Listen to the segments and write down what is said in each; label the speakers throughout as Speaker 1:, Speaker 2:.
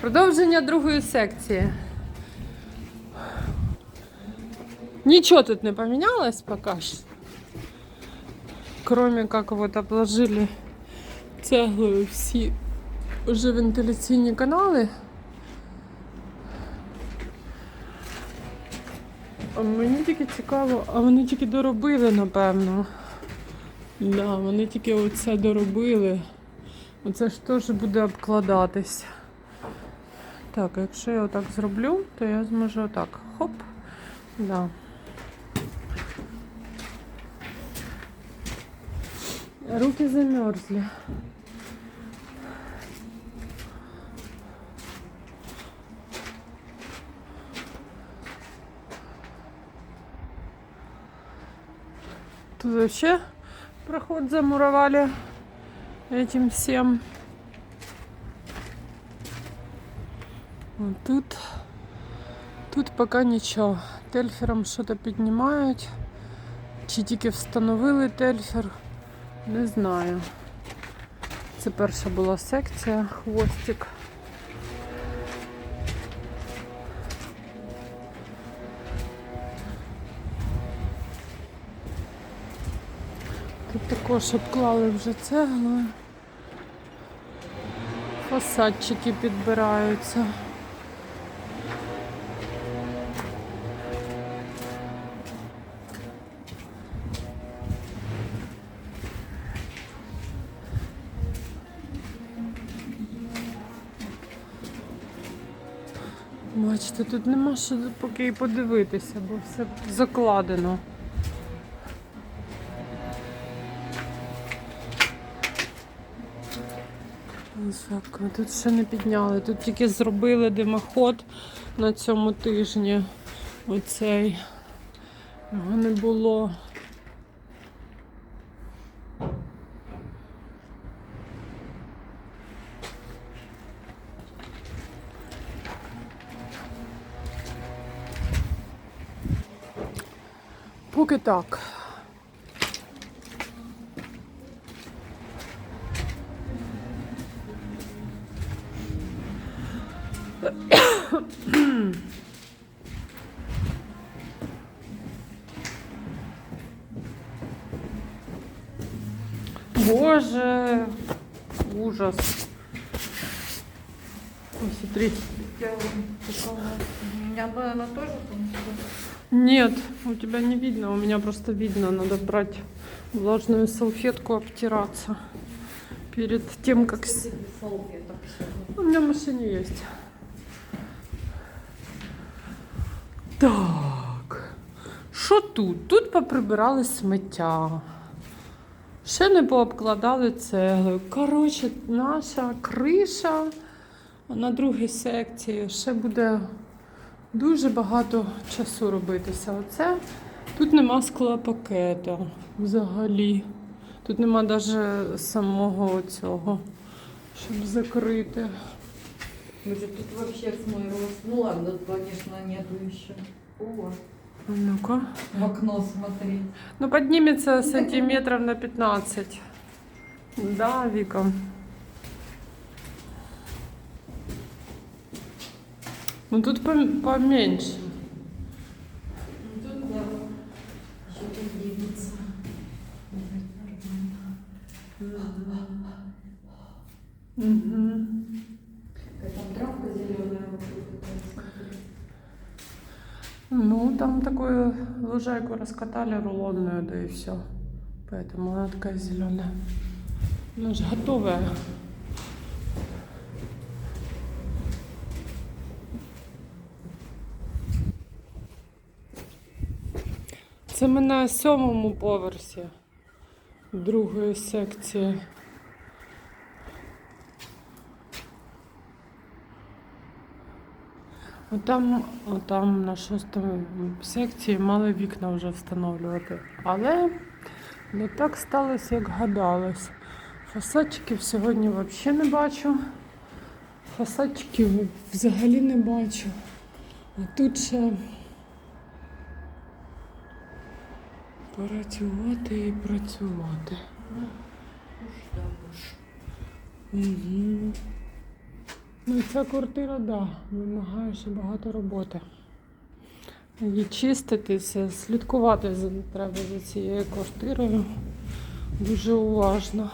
Speaker 1: Продовження другої секції. Ничего тут не поменялось пока что. Кроме как вот обложили цеглою всі вже вентиляційні канали. А мені тільки цікаво, а вони тільки доробили, напевно. Да, вони тільки оце доробили. Оце ж теж буде обкладатись. Так, якщо я отак зроблю, то я зможу отак. Хоп. Да. Руки замерзли. Тут вообще проход замуровали этим всем. Тут, тут поки нічого. Тельфером щось піднімають. Чи тільки встановили тельфер, не знаю. Це перша була секція, хвостик. Тут також обклали вже цеглою. Фасадчики підбираються. Бачите, тут нема що поки і подивитися, бо все закладено. Тут ще не підняли. Тут тільки зробили димоход на цьому тижні. Оцей. Його не було. Поки так. Боже, ужас. Ой, смотри.
Speaker 2: У меня бы она тоже там.
Speaker 1: Нет, у тебя не видно, у меня просто видно. Надо брать влажную салфетку, обтираться перед тем, как... У меня в машине есть. Так. Що тут? Тут поприбирали сміття. Ще не пообкладали цеглою. Коротше, наша криша на другій секції ще буде дуже багато часу робитися. Оце тут нема склопакета взагалі. Тут нема навіть самого цього, щоб закрити.
Speaker 2: Может, тут вообще смой. Ну ладно, конечно, нету еще. О,
Speaker 1: Ну-ка.
Speaker 2: в окно смотри.
Speaker 1: Ну, поднимется сантиметров на 15. Да, Вика. Ну, тут пом- поменьше.
Speaker 2: Ну, Тут да. Еще поднимется.
Speaker 1: Мгм.
Speaker 2: Какая там травка зеленая.
Speaker 1: Ну, там такую лужайку раскатали рулонную, да и все. Поэтому она такая зеленая. Она же готовая. Це ми на сьомому поверсі другої секції. Отам, отам на шостому секції мали вікна вже встановлювати. Але не так сталося, як гадалось. Фасадчиків сьогодні взагалі не бачу. Фасадчиків взагалі не бачу. А тут ще працювати і працювати. Угу. Ну, ця квартира, да, вимагає ще багато роботи. Її чистити, все, слідкувати треба за цією квартирою дуже уважно.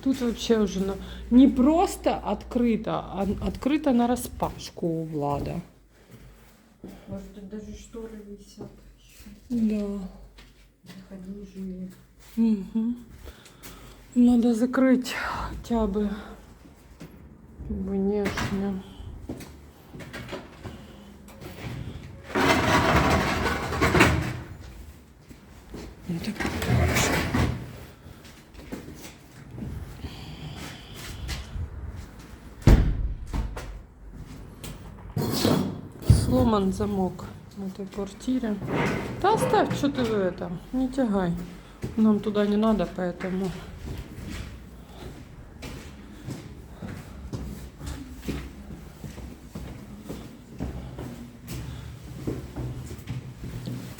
Speaker 1: Тут взагалі вже не просто відкрита, а відкрита на розпашку влада.
Speaker 2: Может, тут даже шторы висят еще.
Speaker 1: Да.
Speaker 2: Заходи, живи.
Speaker 1: Угу. Надо закрыть хотя бы внешне. Ну так хорошо. Сломан замок в этой квартире. Да оставь, что ты это, не тягай. Нам туда не надо, поэтому...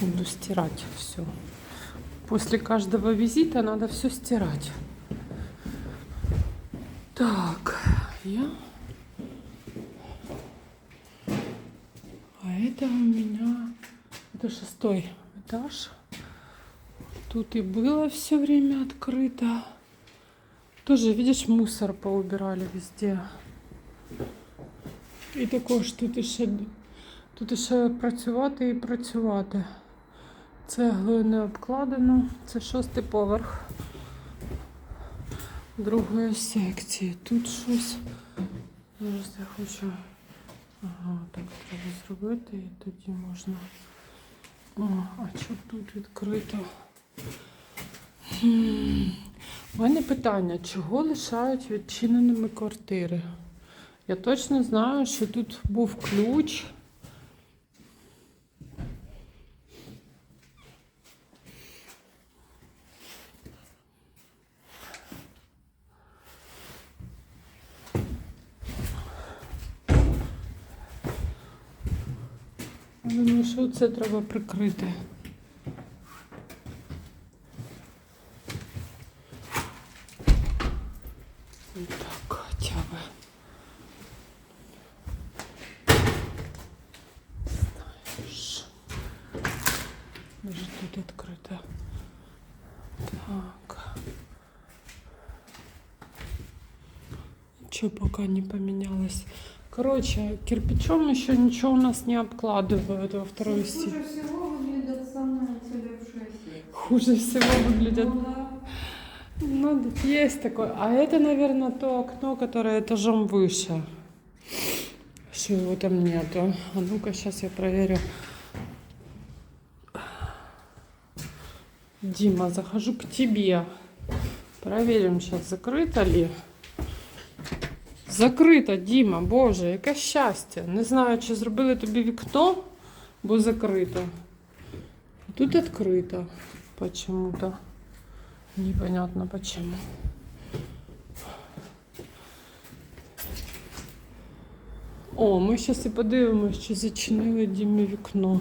Speaker 1: Буду стирать все. После каждого визита надо все стирать. Так, я... шестой этаж. Тут и было все время открыто. Тоже, видишь, мусор поубирали везде. І також тут іще, тут іще працювати і працювати. Цеглою не обкладено. Це шостий поверх другої секції. Тут щось. Зараз я хочу. Ага, так треба зробити і тоді можна. О, а що тут відкрито? У мене питання, чого лишають відчиненими квартири? Я точно знаю, що тут був ключ. Я думаю, що це треба прикрити. Так, хоча б. Знаєш. Може тут відкрито. Так. Ничего пока не поменялось. Короче, кирпичом еще ничего у нас не обкладывают во второй
Speaker 2: Хуже
Speaker 1: стене.
Speaker 2: всего выглядят самые секции.
Speaker 1: Хуже всего выглядят.
Speaker 2: Ну да.
Speaker 1: Ну, есть такое. А это, наверное, то окно, которое этажом выше. Что его там нету. А ну-ка, сейчас я проверю. Дима, захожу к тебе. Проверим сейчас, закрыто ли. Закрито, Діма, Боже, яке щастя. Не знаю, чи зробили тобі вікно, бо закрито. Тут відкрито почему-то. Непонятно почему. О, ми зараз і подивимося, чи зачинили Дімі вікно.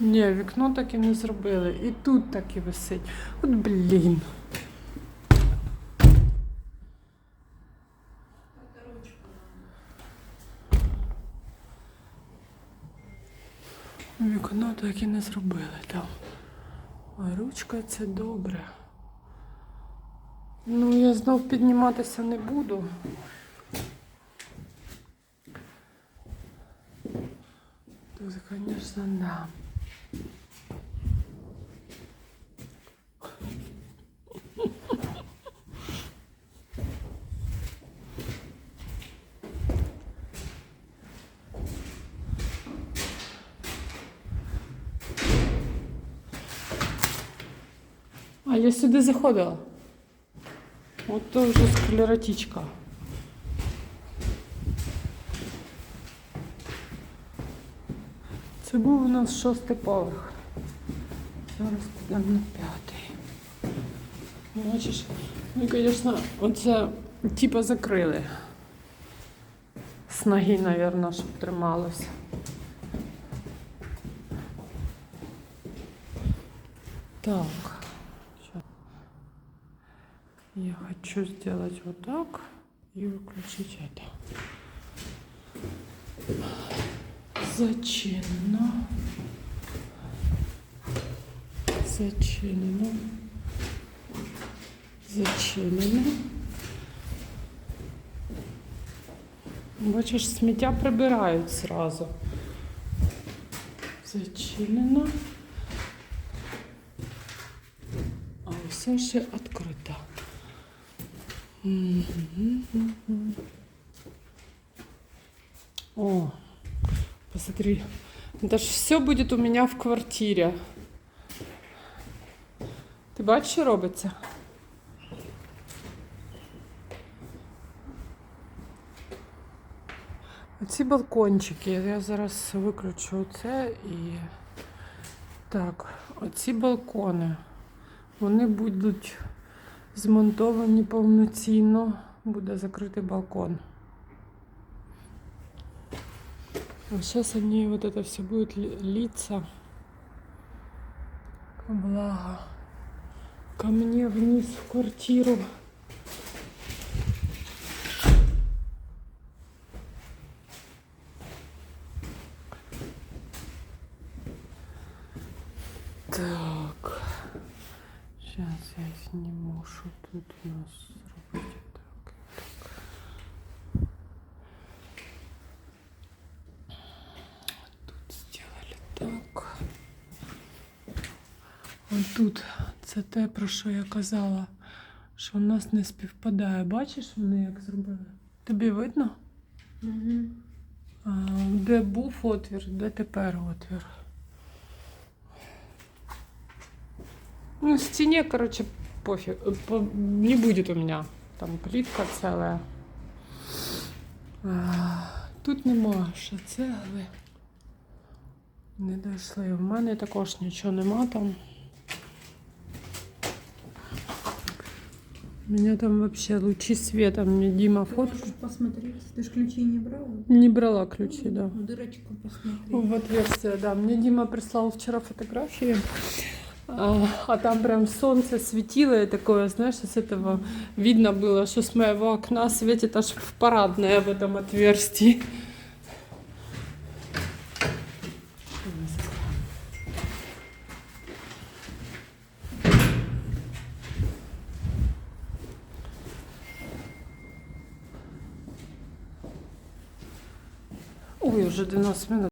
Speaker 1: Ні, вікно так і не зробили. І тут так і висить. От блін. Вікно так і не зробили там. А ручка це добре. Ну, я знов підніматися не буду. Тут, звісно, да. А я сюди заходила. От то вже склеротичка. Це був у нас шостий поверх. Зараз підемо на п'ятий. Бачиш, ну, звісно, оце типа закрили. З ноги, мабуть, щоб трималося. Так. Я хочу сделать вот так. и выключить это. Зачинено. Зачинено. Зачинено. Бачиш, сміття прибирають зразу. Зачинено. А усе ще відкрито. О, посмотри. Это ж все будет у меня в квартире. Ти бачиш, що робиться? Оці балкончики, я зараз виключу це і. Так, оці балкони, вони будуть змонтовані повноцінно, буде закритий балкон. А сейчас они вот это все будет ли- литься. Благо. Ко мне вниз в квартиру. Так. Сейчас я сниму, что тут у нас робить. Так, так. Тут сделали так. Ось тут це те, про що я казала, що у нас не співпадає. Бачиш, вони як зробили? Тобі видно?
Speaker 2: Угу.
Speaker 1: А, де був отвір, де тепер отвір. Ну, стене, короче, пофиг. э, Не будет у меня там плитка целая. А, Тут нема ще цегли. Не дійшли. В мене також нічого нема там. У меня там вообще лучи света. Мне Дима фотку.
Speaker 2: Посмотреть. Ты ж ключи не брала?
Speaker 1: Не брала ключи, да.
Speaker 2: В дырочку посмотри.
Speaker 1: В отверстие, да. Мне Дима прислал вчера фотографии. А, а там прям солнце светило и такое, знаешь, с этого видно было, что с моего окна светит аж в парадное в этом отверстии. Ой, уже 12 минут.